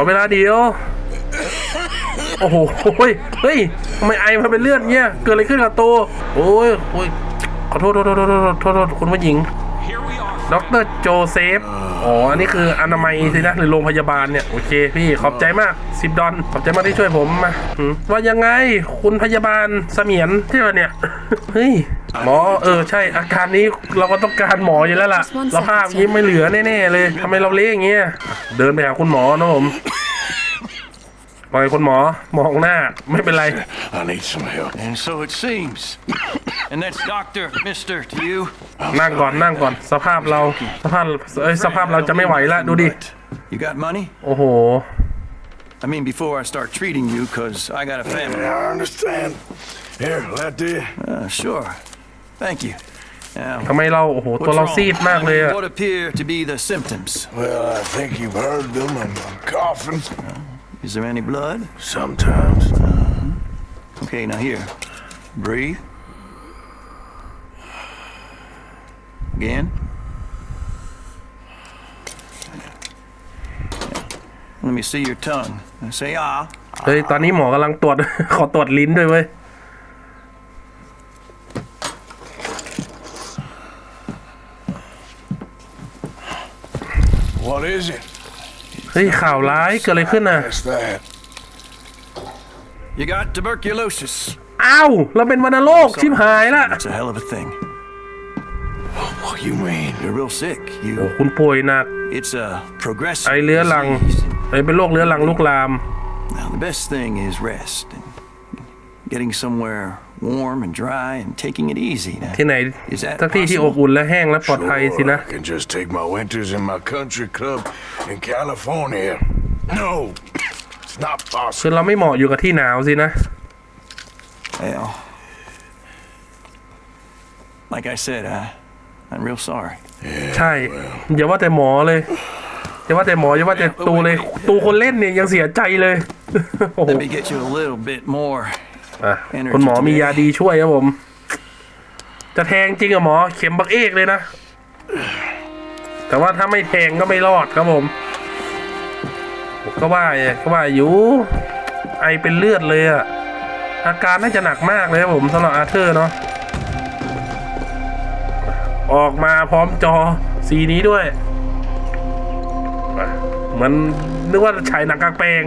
อเวลาเดียว โอ้โหเฮ้ยเฮ้ยทำไมไอมาเป็นเลือดเงี้ยเกิดอะไรขึ้นกับตัวโอ้ยโอ้ยขอโทษโทษโทษโทษโทษโทษโทษคุณผู้หญิง Here we are. ดรโจเซฟ อ๋อ อันนี้คืออนามัยสินะหรือโรงพยาบาลเนี่ย โอเคพี่ ขอบใจมากสิบดอน ขอบใจมากที่ช่วยผมมาหืมว่ายังไง คุณพยาบาลเสมียนใช่ป่ะเนี่ย เฮ้ย หมอ เออ ใช่ อาการนี้เราก็ต้องการหมออยู่แล้วล่ะสภาพนี้ไม่เหลือแน่ๆเลยทำไมเราเละอย่างเงี้ย เดินไปหาคุณหมอนะผม ปล่อยคุณหมอมองหน้าไม่เป็นไร I need some help. And so it seems. and that's Doctor, Mister to you. นั่งก่อนนั่งก่อน สภาพเราสภาพเอ้ยสภาพเราจะไม่ไหวแล้วดูดิ You got money? โอ้โห I mean, before I start treating you, because I got a family. I understand. Here, let the Uh, sure. Thank you. Now, ทำไไมเราโอ้โหตัว what's เรา wrong? ซีดมากเลยอะ What appear to be the symptoms? well, I think you've heard them. I'm, I'm coughing Is there any blood? sometimes. Okay, now here. Breathe. Again. Let me see your tongue. And say ah. เฮ้ย ตอนนี้หมอกำลังตรวจ ขอตรวจลิ้นด้วยเว้ย What is it? เฮ้ยข่าวร้ายเกิดอะไรขึ้นน่ะ That's that. You got tuberculosis. อ้าว เราเป็นวัณโรคชิบหายละ That's a hell of a thing. What you mean? You're real sick. โอ้ You. คุณป่วยหนัก It's a progressive ไอเรื้อรัง disease. ไอเป็นโรคเรื้อรังลุกลาม Now, the best thing is rest and getting somewhere warm and dry and taking it easy. Now, ที่ไหน Is that สักที่ที่อบอุ่นและแห้งและปลอดภัยสิ Sure, นะ I can just take my winters in my country club in California. No, it's not คื possible. อเราไม่เหมาะอยู่กับที่หนาวสินะ well, like I said, I, I'm real sorry. ใช่ อย่าว่าแต่หมอเลย อย่าว่าแต่หมอ อย่าว่าแต่ตูเลย ตูคนเล่นเนี่ยยังเสียใจเลย โอ้โห Let me get you a little bit more. อะคุณหมอมียาดีช่วยครับผม จะแทงจริงเหรอะหมอ เข็มบักเอกเลยนะ แต่ว่าถ้าไม่แทงก็ไม่รอดครับผมผม ก็ว่าไงก็ว่าอยู่ไอเป็นเลือดเลยอะอาการน่าจะหนักมากเลยครับผมสำหรับอาร์เธอร์เนาะออกมาพร้อมจอสีนี้ด้วย เหมือนนึกว่าฉายหนังกลางแปลง